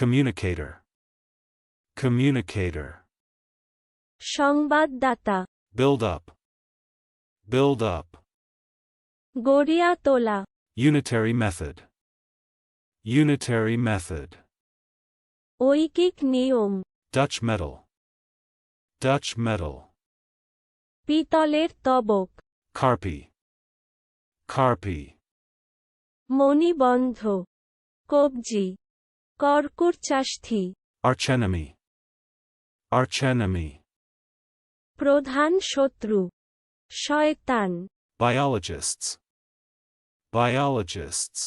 Communicator. Communicator. সংবাদদাতা Build up. Build up. Garia তোলা Unitary method. Unitary method. ঐকিক নিয়ম Dutch metal. Dutch metal. পিতলের তবক Carpi. Carpi. মণিবন্ধ কবজি কর্কুর চাষ্ঠি Archenemy. Archenemy. প্রধান শত্রু শয়তান Biologists. Biologists.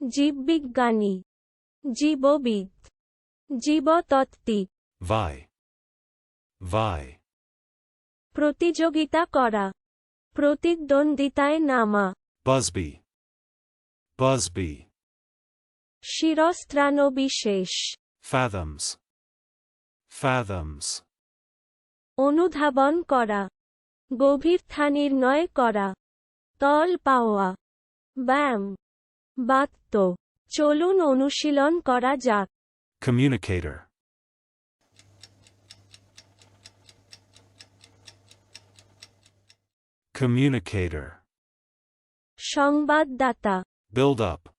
জীববিজ্ঞানী জীববিদ জীবতত্ত্বিক Vi. Vi. প্রতিযোগিতা করা প্রতিদ্বন্দ্বিতায় নামা Busby. Busby. শিরস্ত্রাণবিশেষ Fathoms. Fathoms. অনুধাবন করা গভীরতা নির্ণয় করা তল পাওয়া ব্যায়াম বাত্য চলুন অনুশীলন করা যাক Communicator. Communicator. সংবাদদাতা Build up.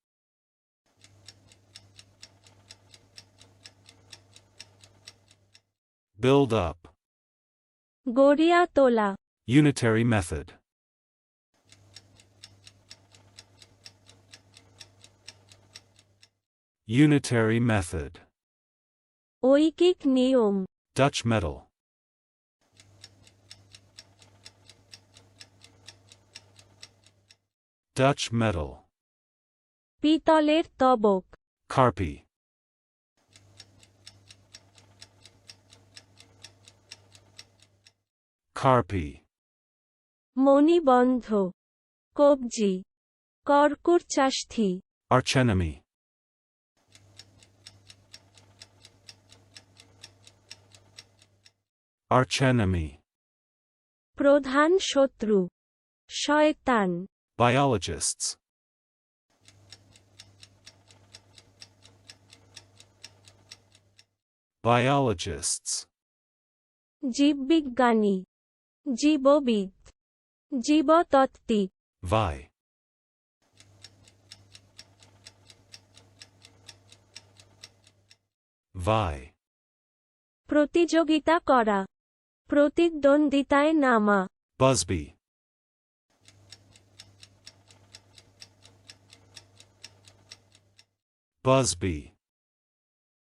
Build up. Garia তোলা Unitary method. Unitary method. ঐকিক নিয়ম Dutch metal. Dutch metal. পিতলের তবক Carpi. Carpi. মণিবন্ধ কবজি কর্কুর চাষ্ঠি Archenemy. Archenemy. প্রধান শত্রু শয়তান Biologists. Biologists. জীববিজ্ঞানী জীববিদ জীবতত্ত্বিক Vi. Vi. প্রতিযোগিতা করা প্রতিদ্বন্দ্বিতায় নামা Busby. Busby.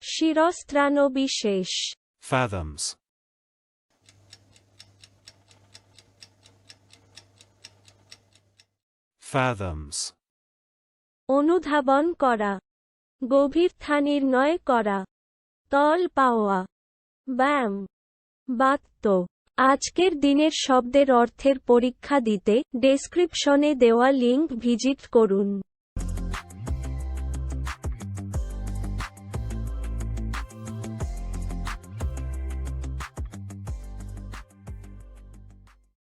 শিরস্ত্রাণবিশেষ Fathoms. Fathoms. অনুধাবন করা, গভীর নির্ণয় করা, তল পাওয়া ব্যাম বাত্য আজকের দিনের শব্দের অর্থের পরীক্ষা দিতে ডেসক্রিপশনে দেওয়া লিঙ্ক ভিজিট করুন